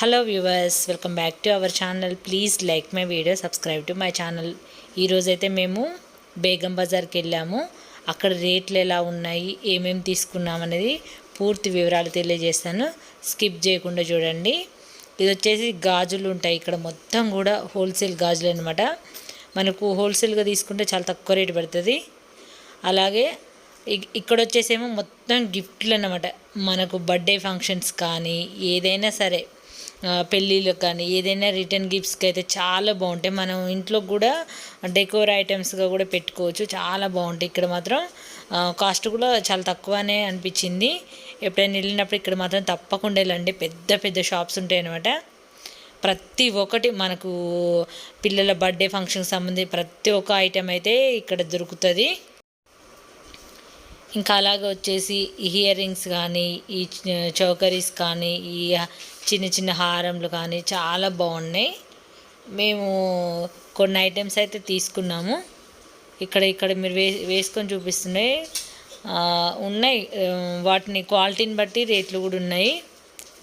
Hello viewers welcome back to our channel please like my video subscribe to my channel ఈరోజైతే మేము బేగం బజార్కి వెళ్ళాము. అక్కడ రేట్లు ఎలా ఉన్నాయి ఏమేమి తీసుకున్నాం అనేది పూర్తి వివరాలు తెలియజేస్తాను. స్కిప్ చేయకుండా చూడండి. ఇది వచ్చేసి గాజులు ఉంటాయి. ఇక్కడ మొత్తం కూడా హోల్సేల్ గాజులు అనమాట మనకు హోల్సేల్గా తీసుకుంటే చాలా తక్కువ రేటు పడుతుంది. అలాగే ఇక్కడ వచ్చేసేమో మొత్తం గిఫ్ట్లు అనమాట మనకు బర్త్డే ఫంక్షన్స్ కానీ ఏదైనా సరే పెళ్ళిళ్ళకి కానీ ఏదైనా రిటర్న్ గిఫ్ట్స్కి అయితే చాలా బాగుంటాయి. మనం ఇంట్లో కూడా డెకోర్ ఐటమ్స్గా కూడా పెట్టుకోవచ్చు. చాలా బాగుంటాయి. ఇక్కడ మాత్రం కాస్ట్ కూడా చాలా తక్కువనే అనిపించింది. ఎప్పుడైనా వెళ్ళినప్పుడు ఇక్కడ మాత్రం తప్పకుండా వెళ్ళండి. పెద్ద పెద్ద షాప్స్ ఉంటాయి అనమాట ప్రతి ఒక్కటి మనకు పిల్లల బర్త్డే ఫంక్షన్కి సంబంధించి ప్రతి ఒక్క ఐటెం అయితే ఇక్కడ దొరుకుతుంది. ఇంకా అలాగే వచ్చేసి ఇయర్ రింగ్స్ కానీ ఈ చౌకరీస్ కానీ ఈ చిన్న చిన్న హారంలు కానీ చాలా బాగున్నాయి. మేము కొన్ని ఐటమ్స్ అయితే తీసుకున్నాము. ఇక్కడ ఇక్కడ మీరు వే వేసుకొని చూపిస్తున్నాయి ఉన్నాయి. వాటిని క్వాలిటీని బట్టి రేట్లు కూడా ఉన్నాయి.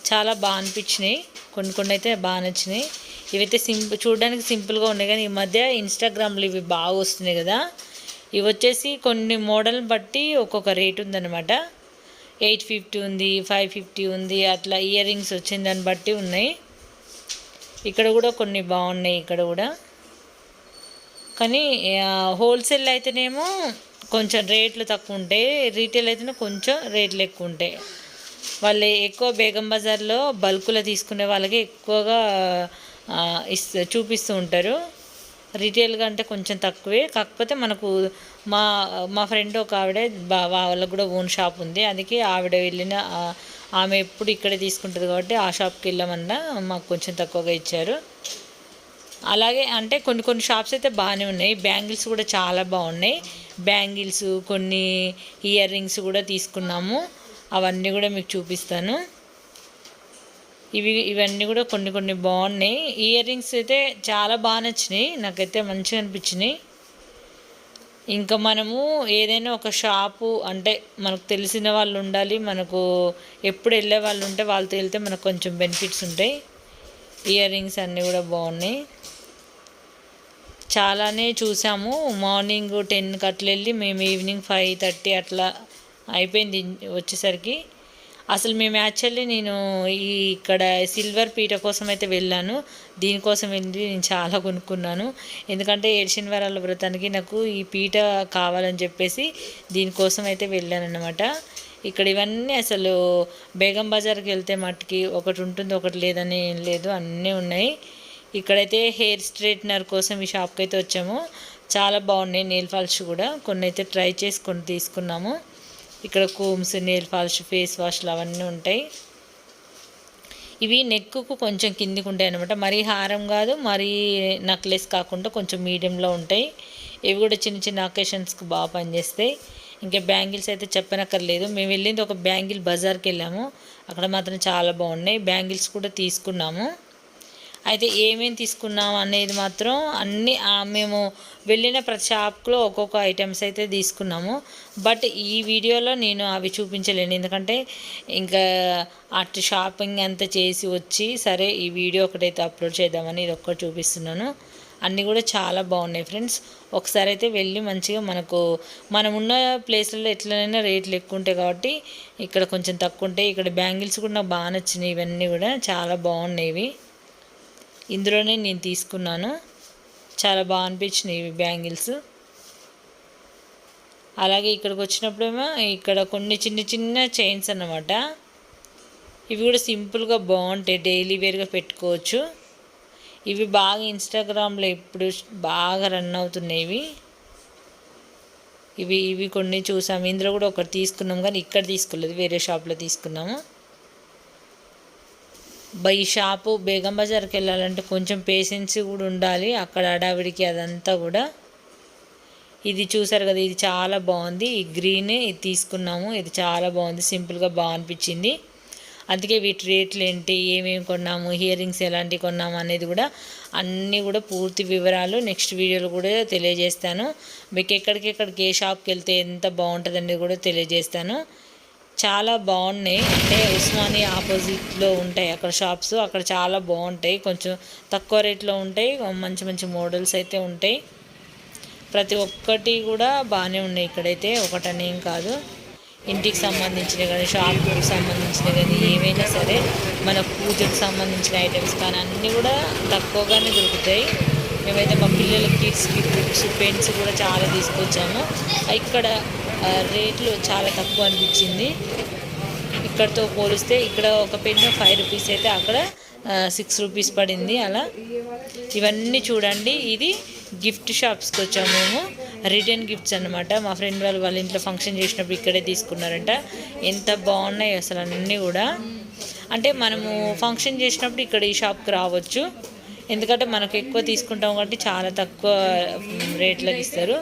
చాలా బాగా అనిపించినాయి. కొన్ని కొన్ని అయితే బాగా నచ్చినాయి. ఇవైతే సింపుల్ చూడడానికి సింపుల్గా ఉన్నాయి కానీ ఈ మధ్య ఇన్స్టాగ్రామ్లో ఇవి బాగా వస్తున్నాయి కదా. ఇవి వచ్చేసి కొన్ని మోడల్ బట్టి ఒక్కొక్క రేట్ ఉందన్నమాట. ఎయిట్ ఫిఫ్టీ ఉంది ఫైవ్ ఫిఫ్టీ ఉంది అట్లా ఇయర్ రింగ్స్ వచ్చిన దాన్ని బట్టి ఉన్నాయి. ఇక్కడ కూడా కొన్ని బాగున్నాయి ఇక్కడ కూడా. కానీ హోల్సేల్ అయితేనేమో కొంచెం రేట్లు తక్కువ ఉంటాయి రీటైల్ అయితేనే కొంచెం రేట్లు ఎక్కువ ఉంటాయి. వాళ్ళు ఎక్కువ బేగం బజార్లో బల్కులో తీసుకునే వాళ్ళకి ఎక్కువగా ఆ, ఇస్ చూపిస్తూ ఉంటారు. రీటైల్గా అంటే కొంచెం తక్కువే. కాకపోతే మనకు మా మా ఫ్రెండ్ ఒక ఆవిడ బా వాళ్ళకు కూడా ఓన్ షాప్ ఉంది. అందుకే ఆవిడ వెళ్ళిన ఆమె ఎప్పుడు ఇక్కడే తీసుకుంటుంది కాబట్టి ఆ షాప్కి వెళ్ళామన్నా మాకు కొంచెం తక్కువగా ఇచ్చారు. అలాగే అంటే కొన్ని కొన్ని షాప్స్ అయితే బాగానే ఉన్నాయి. బ్యాంగిల్స్ కూడా చాలా బాగున్నాయి. బ్యాంగిల్స్ కొన్ని ఇయర్ రింగ్స్ కూడా తీసుకున్నాము. అవన్నీ కూడా మీకు చూపిస్తాను. ఇవి ఇవన్నీ కూడా కొన్ని కొన్ని బాగున్నాయి. ఇయర్ రింగ్స్ అయితే చాలా బాగా నచ్చినాయి. నాకైతే మంచిగా అనిపించినాయి. ఇంకా మనము ఏదైనా ఒక షాపు అంటే మనకు తెలిసిన వాళ్ళు ఉండాలి. మనకు ఎప్పుడు వెళ్ళే వాళ్ళు ఉంటే వాళ్ళతో వెళ్తే మనకు కొంచెం బెనిఫిట్స్ ఉంటాయి. ఇయర్ రింగ్స్ అన్నీ కూడా బాగున్నాయి. చాలానే చూసాము. మార్నింగ్ టెన్కి అట్లా వెళ్ళి మేము ఈవినింగ్ ఫైవ్ థర్టీ అట్లా అయిపోయింది వచ్చేసరికి. అసలు మేము యాక్చువల్లీ నేను ఈ ఇక్కడ సిల్వర్ పీట కోసం అయితే వెళ్ళాను. దీనికోసం వెళ్ళి నేను చాలా కొనుక్కున్నాను. ఎందుకంటే ఏడు శనివారాల వ్రతానికి నాకు ఈ పీట కావాలని చెప్పేసి దీనికోసం అయితే వెళ్ళాను అనమాట ఇక్కడ ఇవన్నీ అసలు బేగం బజార్కి వెళ్తే మట్టుకి ఒకటి ఉంటుంది ఒకటి లేదని ఏం లేదు అన్నీ ఉన్నాయి. ఇక్కడైతే హెయిర్ స్ట్రైట్నర్ కోసం ఈ షాప్కి అయితే వచ్చాము. చాలా బాగున్నాయి నెయిల్ ఫాల్స్ కూడా. కొన్ని అయితే ట్రై చేసి కొన్ని తీసుకున్నాము. ఇక్కడ కోమ్స్ నెయిల్ పాలిష్ ఫేస్ వాష్లు అవన్నీ ఉంటాయి. ఇవి నెక్కు కొంచెం కిందికి ఉంటాయి అనమాట మరీ హారం కాదు మరీ నెక్లెస్ కాకుండా కొంచెం మీడియంలో ఉంటాయి. ఇవి కూడా చిన్న చిన్న అకేషన్స్కి బాగా పనిచేస్తాయి. ఇంకా బ్యాంగిల్స్ అయితే చెప్పనక్కర్లేదు. మేము వెళ్ళింది ఒక బ్యాంగిల్ బజార్కి వెళ్ళాము. అక్కడ మాత్రం చాలా బాగున్నాయి. బ్యాంగిల్స్ కూడా తీసుకున్నాము. అయితే ఏమేమి తీసుకున్నాం అనేది మాత్రం అన్ని మేము వెళ్ళిన ప్రతి షాప్లో ఒక్కొక్క ఐటమ్స్ అయితే తీసుకున్నాము. బట్ ఈ వీడియోలో నేను అవి చూపించలేను. ఎందుకంటే ఇంకా అటు షాపింగ్ అంతా చేసి వచ్చి సరే ఈ వీడియో ఒకటైతే అప్లోడ్ చేద్దామని ఇది ఒక్కటి చూపిస్తున్నాను. అన్నీ కూడా చాలా బాగున్నాయి ఫ్రెండ్స్. ఒకసారి అయితే వెళ్ళి మంచిగా మనకు మనం ఉన్న ప్లేస్లలో ఎట్లనైనా రేట్లు ఎక్కువ ఉంటాయి కాబట్టి ఇక్కడ కొంచెం తక్కువ ఉంటాయి. ఇక్కడ బ్యాంగిల్స్ కూడా నాకు బాగా నచ్చినాయి ఇవన్నీ కూడా చాలా బాగున్నాయి ఇందులోనే నేను తీసుకున్నాను. చాలా బాగా అనిపించినాయి ఇవి బ్యాంగిల్స్. అలాగే ఇక్కడికి వచ్చినప్పుడేమో ఇక్కడ కొన్ని చిన్న చిన్న చైన్స్ అన్నమాట. ఇవి కూడా సింపుల్గా బాగుంటాయి. డైలీ వేర్గా పెట్టుకోవచ్చు. ఇవి బాగా ఇన్స్టాగ్రామ్లో ఇప్పుడు బాగా రన్ అవుతున్నాయి ఇవి ఇవి కొన్ని చూసాము. ఇందులో కూడా ఒకటి తీసుకున్నాం కానీ ఇక్కడ తీసుకోలేదు. వేరే షాప్లో తీసుకున్నాము. ఈ షాపు బేగం బజార్కి వెళ్ళాలంటే కొంచెం పేషెన్స్ కూడా ఉండాలి. అక్కడ అడావిడికి అదంతా కూడా. ఇది చూసారు కదా ఇది చాలా బాగుంది. ఈ గ్రీన్ ఇది తీసుకున్నాము. ఇది చాలా బాగుంది. సింపుల్గా బాగా అనిపించింది. అందుకే వీటి రేట్లు ఏంటి ఏమేమి కొన్నాము హియరింగ్స్ ఎలాంటివి కొన్నాము అనేది కూడా అన్నీ కూడా పూర్తి వివరాలు నెక్స్ట్ వీడియోలో కూడా తెలియజేస్తాను. మీకు ఎక్కడికి ఎక్కడికి ఏ షాప్కి వెళ్తే ఎంత బాగుంటుందనేది కూడా తెలియజేస్తాను. చాలా బాగున్నాయి. అంటే ఉస్మాని ఆపోజిట్లో ఉంటాయి అక్కడ షాప్స్. అక్కడ చాలా బాగుంటాయి. కొంచెం తక్కువ రేట్లో ఉంటాయి. మంచి మంచి మోడల్స్ అయితే ఉంటాయి. ప్రతి ఒక్కటి కూడా బాగానే ఉన్నాయి ఇక్కడైతే. ఒకటనేం కాదు. ఇంటికి సంబంధించిన కానీ షాప్కి సంబంధించిన కానీ ఏవైనా సరే మన పూజకు సంబంధించిన ఐటమ్స్ కానీ అన్నీ కూడా తక్కువగానే దొరుకుతాయి. మేమైతే మా పిల్లల కిడ్స్కి బుక్స్ పెన్స్ కూడా చాలా తీసుకొచ్చాము. ఇక్కడ రేట్లు చాలా తక్కువ అనిపించింది. ఇక్కడతో పోలిస్తే ఇక్కడ ఒక పెన్ను ఫైవ్ రూపీస్ అయితే అక్కడ సిక్స్ రూపీస్ పడింది అలా. ఇవన్నీ చూడండి ఇది గిఫ్ట్ షాప్స్కి వచ్చాము మేము. రిటర్న్ గిఫ్ట్స్ అన్నమాట. మా ఫ్రెండ్ వాళ్ళు వాళ్ళ ఇంట్లో ఫంక్షన్ చేసినప్పుడు ఇక్కడే తీసుకున్నారంట. ఎంత బాగున్నాయి అసలు అన్నీ కూడా. అంటే మనము ఫంక్షన్ చేసినప్పుడు ఇక్కడ ఈ షాప్కి రావచ్చు. ఎందుకంటే మనకు ఎక్కువ తీసుకుంటాం కాబట్టి చాలా తక్కువ రేట్లకు ఇస్తారు.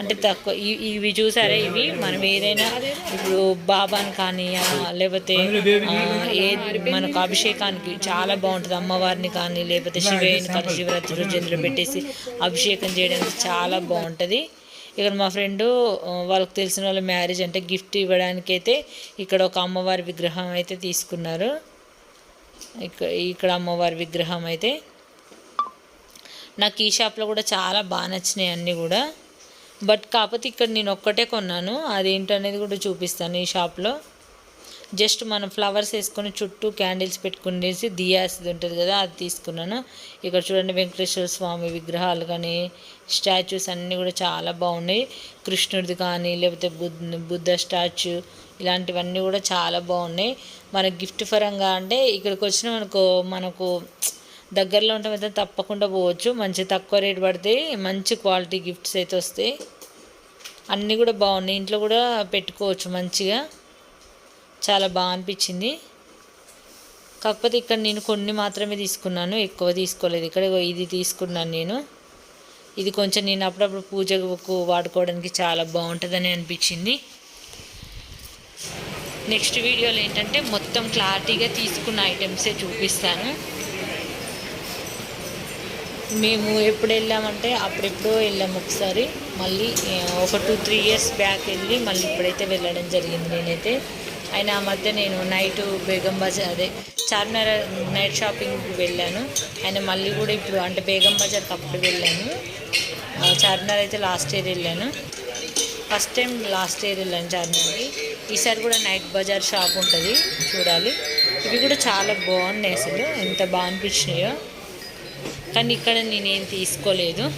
అంటే తక్కువ ఇవి చూసారా ఇవి? మనం ఏదైనా ఇప్పుడు బాబాని కానీ లేకపోతే ఏ మనకు అభిషేకానికి చాలా బాగుంటుంది. అమ్మవారిని కానీ లేకపోతే శివయ్యని కానీ శివరాత్రి రోజు ఇందులో పెట్టేసి అభిషేకం చేయడానికి చాలా బాగుంటుంది. ఇక్కడ మా ఫ్రెండ్ వాళ్ళకి తెలిసిన వాళ్ళ మ్యారేజ్ అంటే గిఫ్ట్ ఇవ్వడానికైతే ఇక్కడ ఒక అమ్మవారి విగ్రహం అయితే తీసుకున్నారు. ఇక్కడ ఇక్కడ అమ్మవారి విగ్రహం అయితే నాకు ఈ షాప్లో కూడా చాలా బాగా నచ్చినాయి అన్నీ కూడా. బట్ కాకపోతే ఇక్కడ నేను ఒక్కటే కొన్నాను. అదేంటనేది కూడా చూపిస్తాను ఈ షాప్లో. జస్ట్ మనం ఫ్లవర్స్ వేసుకొని చుట్టూ క్యాండిల్స్ పెట్టుకునేసి దియాస్ది ఉంటుంది కదా అది తీసుకున్నాను. ఇక్కడ చూడండి వెంకటేశ్వర స్వామి విగ్రహాలు కానీ స్టాచ్యూస్ అన్నీ కూడా చాలా బాగున్నాయి. కృష్ణుడిది కానీ లేకపోతే బుద్ధ బుద్ధ స్టాచ్యూ ఇలాంటివన్నీ కూడా చాలా బాగున్నాయి. మన గిఫ్ట్ పరంగా అంటే ఇక్కడికి వచ్చిన మనకు మనకు దగ్గరలో ఉంటాం అయితే తప్పకుండా పోవచ్చు. మంచి తక్కువ రేట్ పడితే మంచి క్వాలిటీ గిఫ్ట్స్ అయితే వస్తాయి. అన్నీ కూడా బాగున్నాయి. ఇంట్లో కూడా పెట్టుకోవచ్చు మంచిగా. చాలా బాగా అనిపించింది. కాకపోతే ఇక్కడ నేను కొన్ని మాత్రమే తీసుకున్నాను. ఎక్కువ తీసుకోలేదు. ఇక్కడ ఇది తీసుకున్నాను నేను. ఇది కొంచెం నేను అప్పుడప్పుడు పూజకు వాడుకోవడానికి చాలా బాగుంటుందని అనిపించింది. నెక్స్ట్ వీడియోలో ఏంటంటే మొత్తం క్లారిటీగా తీసుకున్న ఐటమ్సే చూపిస్తాను. మేము ఎప్పుడు వెళ్ళామంటే అప్పుడెప్పుడో వెళ్ళాము ఒకసారి. మళ్ళీ ఒక టూ త్రీ ఇయర్స్ బ్యాక్ వెళ్ళి మళ్ళీ ఇప్పుడైతే వెళ్ళడం జరిగింది నేనైతే. ఆయన ఆ మధ్య నేను నైట్ బేగం బజార్ అదే చార్మినార్ నైట్ షాపింగ్కి వెళ్ళాను. ఆయన మళ్ళీ కూడా ఇప్పుడు అంటే బేగం బజార్కి అప్పుడు వెళ్ళాను. చార్మినార్ అయితే లాస్ట్ ఇయర్ వెళ్ళాను. ఫస్ట్ టైం లాస్ట్ ఇయర్ వెళ్ళాను చార్మినార్కి. ఈసారి కూడా నైట్ బజార్ షాప్ ఉంటుంది చూడాలి. ఇవి కూడా చాలా బాగున్నాయి అసలు ఎంత బాగా అనిపించినాయో. కానీ ఇక్కడ నేనేం తీసుకోలేదు.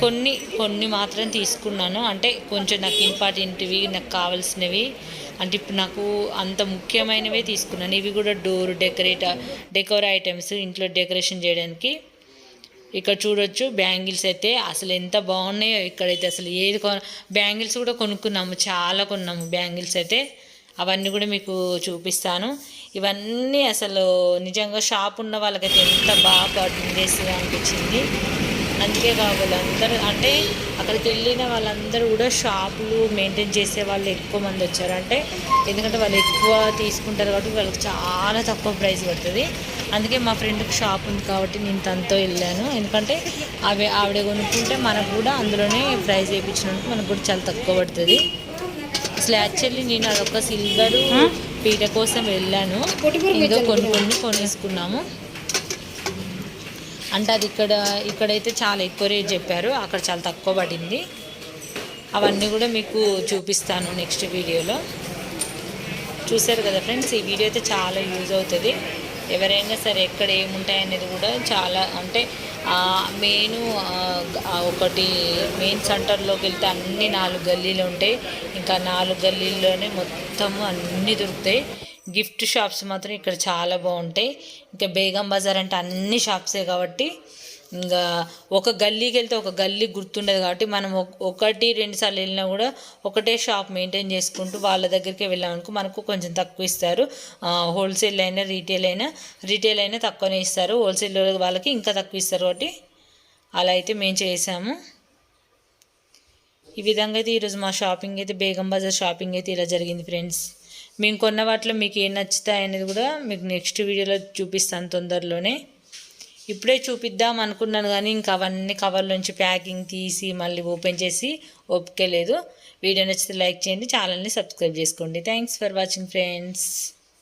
కొన్ని కొన్ని మాత్రం తీసుకున్నాను. అంటే కొంచెం నాకు ఇంపార్టెంట్వి నాకు కావాల్సినవి. అంటే ఇప్పుడు నాకు అంత ముఖ్యమైనవే తీసుకున్నాను. ఇవి కూడా డోర్ డెకరేట్ డెకోర్ ఐటమ్స్ ఇంట్లో డెకరేషన్ చేయడానికి. ఇక్కడ చూడొచ్చు. బ్యాంగిల్స్ అయితే అసలు ఎంత బాగున్నాయో ఇక్కడైతే అసలు ఏది కొ బ్యాంగిల్స్ కూడా కొనుక్కున్నాము. చాలా కొన్నాము బ్యాంగిల్స్ అయితే. అవన్నీ కూడా మీకు చూపిస్తాను. ఇవన్నీ అసలు నిజంగా షాప్ ఉన్న వాళ్ళకైతే ఎంత బాగా పనిచేస్తుంది అనిపించింది. అందుకే కావాలి. అందరూ అంటే అక్కడికి వెళ్ళిన వాళ్ళందరూ కూడా షాపులు మెయింటైన్ చేసే వాళ్ళు ఎక్కువ మంది వచ్చారు. అంటే ఎందుకంటే వాళ్ళు ఎక్కువ తీసుకుంటారు కాబట్టి వాళ్ళకి చాలా తక్కువ ప్రైస్ పడుతుంది. అందుకే మా ఫ్రెండ్కి షాప్ ఉంది కాబట్టి నేను తనతో వెళ్ళాను. ఎందుకంటే అవి ఆవిడ కొనుక్కుంటే మనకు కూడా అందులోనే ప్రైస్ వేయించినందుకు మనకు కూడా చాలా తక్కువ పడుతుంది. అసలు యాక్చువల్లీ నేను అదొక సిల్వర్ పీట కోసం వెళ్ళాను. ఇంకా కొన్ని కొన్ని కొనేసుకున్నాము. అంటే అది ఇక్కడ ఇక్కడైతే చాలా ఎక్కువ రేట్ చెప్పారు. అక్కడ చాలా తక్కువ పడింది. అవన్నీ కూడా మీకు చూపిస్తాను నెక్స్ట్ వీడియోలో. చూశారు కదా ఫ్రెండ్స్ ఈ వీడియో అయితే చాలా యూజ్ అవుతుంది. ఎవరైనా సరే ఎక్కడ ఏముంటాయనేది కూడా చాలా అంటే మెయిన్ ఒకటి మెయిన్ సెంటర్లోకి వెళ్తే అన్ని నాలుగు గల్లీలు ఉంటాయి. ఇంకా నాలుగు గల్లీల్లోనే మొత్తం అన్నీ దొరుకుతాయి. గిఫ్ట్ షాప్స్ మాత్రం ఇక్కడ చాలా బాగుంటాయి. ఇంకా బేగం బజార్ అంటే అన్ని షాప్సే కాబట్టి ఇంకా ఒక గల్లీకి వెళ్తే ఒక గల్లీ గుర్తుండదు కాబట్టి మనం ఒకటి రెండు సార్లు వెళ్ళినా కూడా ఒకటే షాప్ మెయింటైన్ చేసుకుంటూ వాళ్ళ దగ్గరికి వెళ్ళామనుకో మనకు కొంచెం తక్కువ ఇస్తారు. హోల్సేల్ అయినా రీటైల్ అయినా రీటైల్ అయినా తక్కువనే ఇస్తారు. హోల్సేల్ వాళ్ళకి ఇంకా తక్కువ ఇస్తారు కాబట్టి అలా అయితే మేము చేసాము. ఈ విధంగా అయితే ఈరోజు మా షాపింగ్ అయితే బేగం బజార్ షాపింగ్ అయితే ఇలా జరిగింది ఫ్రెండ్స్. మేము కొన్న వాటిలో మీకు ఏం నచ్చుతాయి అనేది కూడా మీకు నెక్స్ట్ వీడియోలో చూపిస్తాను తొందరలోనే. ఇప్పుడే చూపిద్దాం అనుకున్నాను కానీ ఇంకా అవన్నీ కవర్లోంచి ప్యాకింగ్ తీసి మళ్ళీ ఓపెన్ చేసి ఓపిక లేదు వీడియో నచ్చితే లైక్ చేయండి ఛానల్ని సబ్స్క్రైబ్ చేసుకోండి. Thanks for watching friends